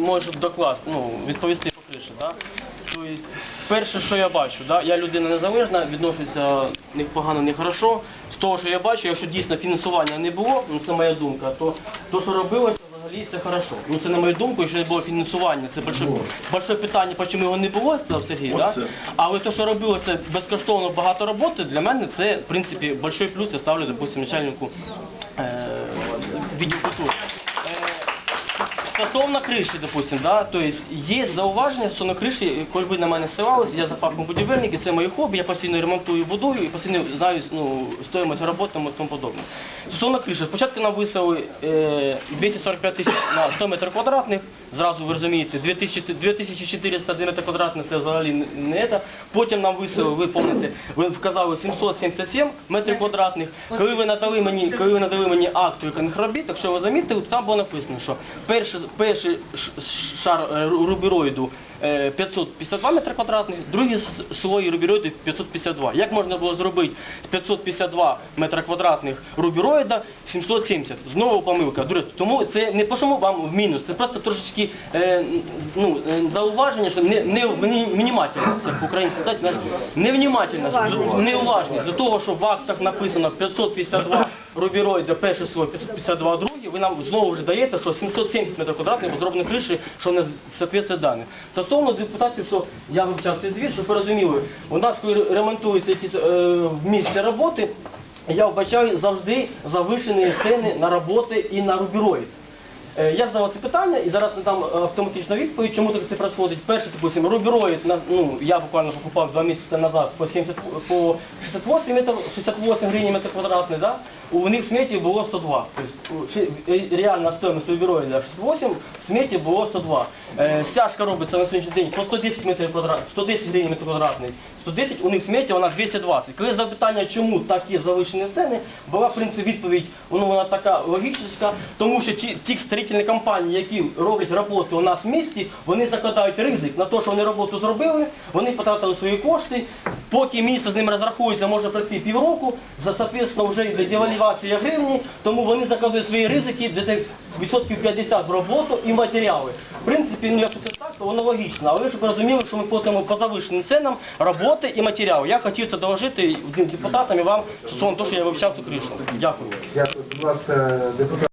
Можу, докласти, ну, відповісти по криші, да? Тобто, перше, що я бачу, да? я людина незалежна, відношуся не погано, не хорошо. З того, що я бачу, якщо дійсно фінансування не було, ну це моя думка, то то, що робилося, взагалі це хорошо. Ну це на мою думку, якщо не було фінансування, це большое, большое питання, чому його не було, сказав Сергій, да? Але то, що робилося безкоштовно багато роботи, для мене це, в принципі, большой плюс, я ставлю, допустим, начальнику е, відділу культури. Стосовно криші, допустим, да, то есть є зауваження стосовно криші, коли ви на мене ссилались, я за фахом будівельник, і це моє хобі, я постійно ремонтую, будую і постійно знаю ну, стоїмость роботи і тому подобне. Стосовно криші, спочатку нам висели е, 245 тисяч на 100 метрів квадратних, зразу ви розумієте, 2000, 2400 метрів квадратних це взагалі не- це. Потім нам висели, ви помните, ви вказали 777 метрів квадратних. Коли ви надали мені, коли ви надали мені акт виконаних робіт, якщо ви замітили, там було написано, що перший, перший шар е, рубероїду 552 метри квадратних, другий слой рубероїду 552. Як можна було зробити з 552 метри квадратних рубероїда 770? Знову помилка. Друзі, тому це не пошому вам в мінус, це просто трошечки е, ну, е, зауваження, що не, не, мінімательність, як українські сказати, невнімательність, неуважність до того, що в актах написано 552 рубероїда перший слой, 552 другий, ви нам знову вже даєте, що 770 метрів квадратних зроблені криші, що не соответствує даним. Стосовно депутатів, що я вивчав цей звіт, щоб ви розуміли, у нас коли ремонтуються якісь е, місця роботи, я вбачаю завжди завишені ціни на роботи і на рубероїд. Е, Я задавав це питання і зараз надам е, автоматичну відповідь, чому так це відбувається. Перше, допустим, рубероїд, ну, я буквально покупав два місяці назад по, 70, по 68, метр, 68 гривень метр квадратний, да? у них в сметі було 102. Тобто, е, реальна стоїмость рубероїда 68, в сметі було 102. Е, Стяжка робиться на сьогоднішній день по 110 метрів квадратних, 110 гривень метр квадратний. 110, у них в сметі вона 220. Коли запитання, чому такі завищені ціни, була в принципі відповідь, ну вона така логічна, тому що ті, ті строїтельні компанії, які роблять роботу у нас в місті, вони закладають ризик на те, що вони роботу зробили, вони потратили свої кошти, поки місто з ними розрахується, може пройти півроку, за соответственно вже йде девальвація гривні, тому вони закладають свої ризики, де відсотків 50 в роботу і матеріали. В принципі, ну якщо це так, то воно логічно. Але щоб ви розуміли, що ми платимо по завищеним ценам роботи і матеріали. Я хотів це доложити депутатам і вам стосовно того, що я вивчав цю кришу. Дякую. Дякую, будь ласка, депутат.